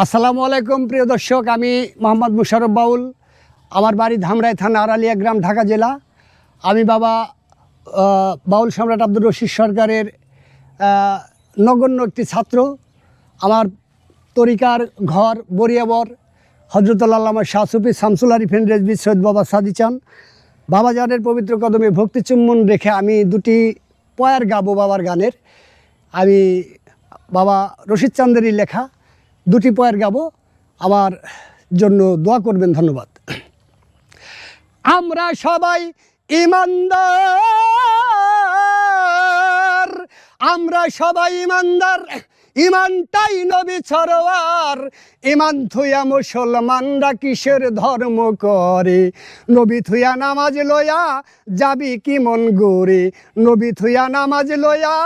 আসসালামু আলাইকুম, প্রিয় দর্শক। আমি মোহাম্মদ মুশারফ বাউল, আমার বাড়ি ধামরাই থানা আড়ালিয়া গ্রাম, ঢাকা জেলা। আমি বাবা বাউল সম্রাট আব্দুর রশিদ সরকারের নগণ্য একটি ছাত্র। আমার তরিকার ঘর বরিয়াবর হজরতুল্লাহ শাহ সুফি শামসুল আরিফিন রেজবি সৈয়দ বাবা সাদি চান। বাবা জানের পবিত্র কদমে ভক্তি চুম্বন রেখে আমি দুটি পয়ার গাবো বাবার গানের। আমি বাবা রশিদ চান্দেরই লেখা। দুটি পয়ের গাবো। আবার জন্য দোয়া করবেন ধন্যবাদ। আমরা সবাই ইমানদার আমরা সবাই ইমানদার। ইমানটাই নবী ছড়োয়ার ইমান থুয়া মুসলমানরা কিসের ধর্ম করে? নবী থুয়া নামাজ লয়া যাবি কি মন গোরে নবী থুয়া নামাজ লয়া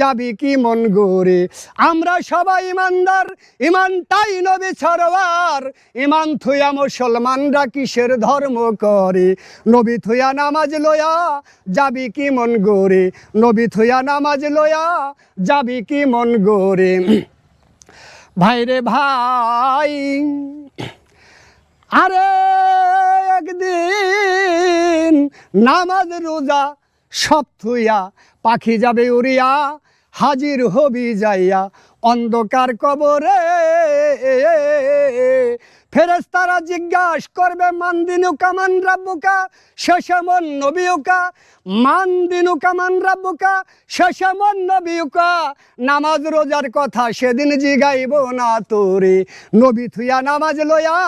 যাবি কি মন গোরে আমরা সবাই ইমানদার, ইমানটাই নবী ছড়োয়ার ইমান থুয়া মুসলমানরা কিসের ধর্ম করে? নবী থুয়া নামাজ লয়া যাবি কি মন গোরে নবী থুয়া নামাজ লয়া যাবি কি মন গোরে ভাইরে ভাই, আরে একদিন নামাজ রোজা সব থুইয়া পাখি যাবে উড়িয়া, হাজির হবি যাইয়া অন্ধকার কবরে ফেরেস্তারা জিজ্ঞাস করবে, মান দিনু কামান রাব্বুকা? শেষে মন নবিউকা। মান দিনু কামান রাব্বুকা? শেষে মন নবিউকা। নামাজ রোজার কথা সেদিন জিগাইব না তোরে। নবী থুয়া নামাজ লয়া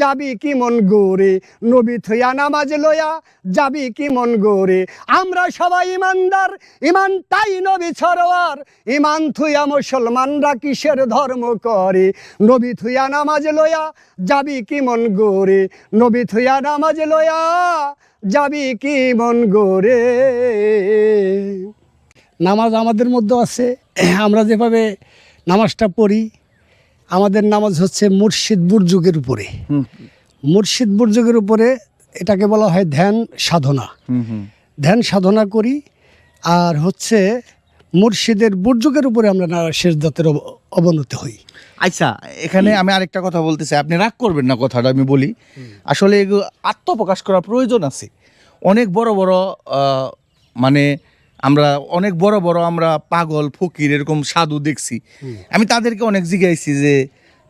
যাবি কি মন গোরে? নবী থুয়া নামাজ লয়া যাবি কি মন গোরে? আমরা সবাই ইমানদার ইমানটাই নবী ছড়োয়ার ইমান থুয়া মুসলমানরা কিসের ধর্ম করে? নবী থুয়া নামাজ লয়া যাবি কি মন গোরে? নবী থুয়া নামাজ লয়া যাবি কি মন গোরে? নামাজ আমাদের মধ্যে আছে। আমরা যেভাবে নামাজটা পড়ি আমাদের নামাজ হচ্ছে মুর্শিদ বুর্জুগের উপরে। মুর্শিদ বুর্জুগের উপরে এটাকে বলা হয় ধ্যান সাধনা। ধ্যান সাধনা করি আর হচ্ছে মুর্শিদের বুর্জুগের উপরে আমরা শেষ দাঁতের অবনতি হই। আচ্ছা এখানে আমি আরেকটা কথা বলতেছি আপনি রাগ করবেন না কথাটা, আমি বলি। আসলে আত্মপ্রকাশ করার প্রয়োজন আছে। অনেক বড় বড় মানে আমরা, অনেক বড় বড় আমরা পাগল, ফকির এরকম সাধু দেখছি। আমি তাদেরকে অনেক জিজ্ঞাসি যে,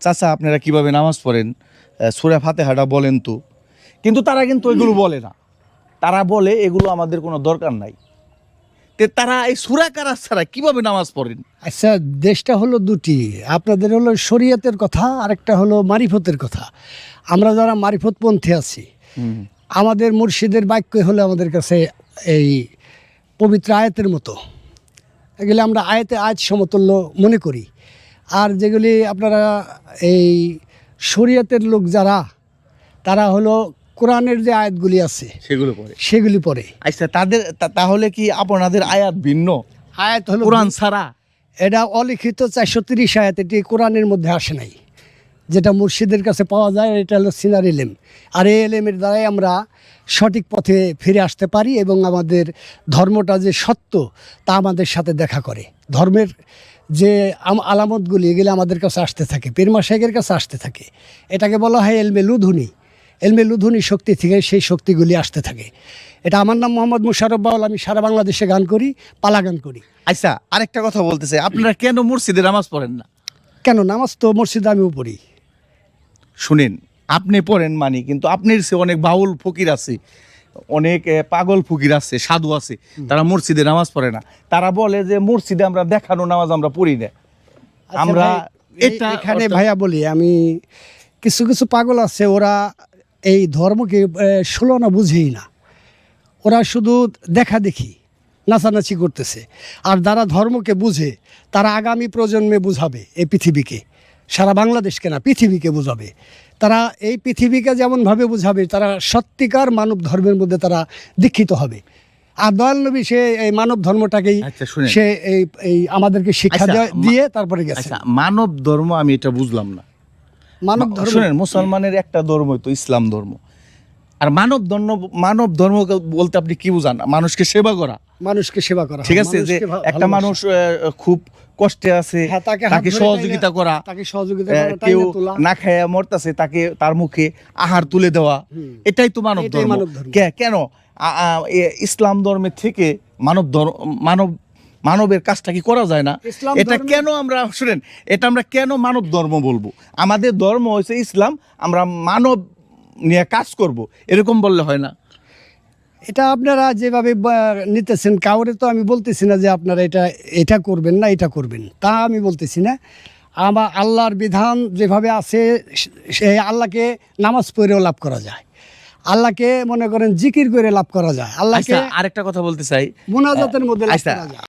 চাচা, আপনারা কীভাবে নামাজ পড়েন? সুরা ফাতেহাটা বলেন তো। কিন্তু তারা কিন্তু এগুলো বলে না। তারা বলে, এগুলো আমাদের কোনো দরকার নাই। তে তারা এই সুরা কারা ছাড়া কীভাবে নামাজ পড়েন? আচ্ছা দেশটা হলো দুটি। আপনাদের হলো শরীয়তের কথা আরেকটা হলো মারিফতের কথা। আমরা যারা মারিফত মারিফতপন্থী আছি আমাদের মুর্শিদের বাক্য হলো আমাদের কাছে এই পবিত্র আয়াতের মতো। এগুলি আমরা আয়াতে আয়াত সমতুল্য মনে করি। আর যেগুলি আপনারা এই শরীয়তের লোক যারা তারা হলো কোরআনের যে আয়াতগুলি আছে সেগুলো পড়ে। সেগুলি পড়ে। আচ্ছা তাদের তাহলে কি আপনাদের আয়াত ভিন্ন? আয়াত হলো কোরআন ছাড়া। এটা অলিখিত চারশো তিরিশ আয়াত এটি কোরআনের মধ্যে আসে নাই। যেটা মুর্শিদের কাছে পাওয়া যায় এটা হলো সিনার এলেম। আর এই এলেমের দ্বারাই আমরা সঠিক পথে ফিরে আসতে পারি এবং আমাদের ধর্মটা যে সত্য তা আমাদের সাথে দেখা করে। ধর্মের যে আলামতগুলি এগুলো আমাদের কাছে আসতে থাকে পেরমা শেখের কাছে আসতে থাকে। এটাকে বলা হয় এলমে লুধুনি। এলমে লুধুনি শক্তি থেকে সেই শক্তিগুলি আসতে থাকে। এটা আমার নাম মোহাম্মদ মুশারফ বাউল আমি সারা বাংলাদেশে গান করি পালা গান করি। আচ্ছা আরেকটা কথা বলতেছে আপনারা কেন মসজিদে নামাজ পড়েন না? কেন? নামাজ তো মসজিদে আমিও পড়ি। শুনেন আপনি পড়েন মানি কিন্তু আপনার সে অনেক বাউল ফকির আছে অনেক পাগল ফকির আছে সাধু আছে তারা মসজিদে নামাজ পড়ে না। তারা বলে যে মসজিদে আমরা দেখানো নামাজ আমরা পড়ি না। আমরা আচ্ছা এটা এটা এখানে ভাইয়া বলি আমি কিছু কিছু পাগল আছে ওরা এই ধর্মকে ষোলো না বুঝেই না। ওরা শুধু দেখা দেখি নাচানাচি করতেছে। আর যারা ধর্মকে বুঝে তারা আগামী প্রজন্মে বুঝাবে এই পৃথিবীকে। সারা বাংলাদেশকে না পৃথিবীকে বুঝাবে। তারা এই পৃথিবীকে যেমনভাবে বুঝাবে তারা সত্যিকার মানব ধর্মের মধ্যে তারা দীক্ষিত হবে। আর দয়াল নবী সে এই মানব ধর্মটাকেই আচ্ছা, সে এই এই আমাদেরকে শিক্ষা আচ্ছা, দিয়ে তারপরে গেছে। আচ্ছা মানব ধর্ম আমি এটা বুঝলাম না। মানব ধর্ম শুনেন মুসলমানের একটা ধর্ম তো ইসলাম ধর্ম। আর মানব ধর্ম মানব ধর্ম বলতে আপনি কি বুঝান? মানুষকে সেবা করা। মানুষকে সেবা করা ঠিক আছে যে একটা মানুষ খুব কষ্টে আছে হ্যাঁ, তাকে সহযোগিতা করা তাকে সহযোগিতা কেউ। না খায়া মরতাছে তাকে তার মুখে আহার তুলে দেওয়া এটাই তো মানব ধর্ম। কেন? ইসলাম ধর্মের থেকে মানব ধর্ম মানব মানবের কাজটা কি করা যায় না? ইসলাম এটা কেন আমরা শুনেন এটা আমরা কেন মানব ধর্ম বলব? আমাদের ধর্ম হচ্ছে ইসলাম আমরা মানব নিয়ে কাজ করব। এরকম বললে হয় না। এটা আপনারা যেভাবে নিতেছেন কাউরে তো আমি বলতেছি না যে আপনারা এটা এটা করবেন না এটা করবেন। তা আমি বলতেছি না। আমার আল্লাহর বিধান যেভাবে আছে সে আল্লাহকে নামাজ পড়েও লাভ করা যায়। আল্লাহকে মনে করেন জিকির করে লাভ করা যায়। আল্লাহকে আচ্ছা আরেকটা কথা বলতে চাই। মোনাজাতের মধ্যে লাভ আচ্ছা করা যায়।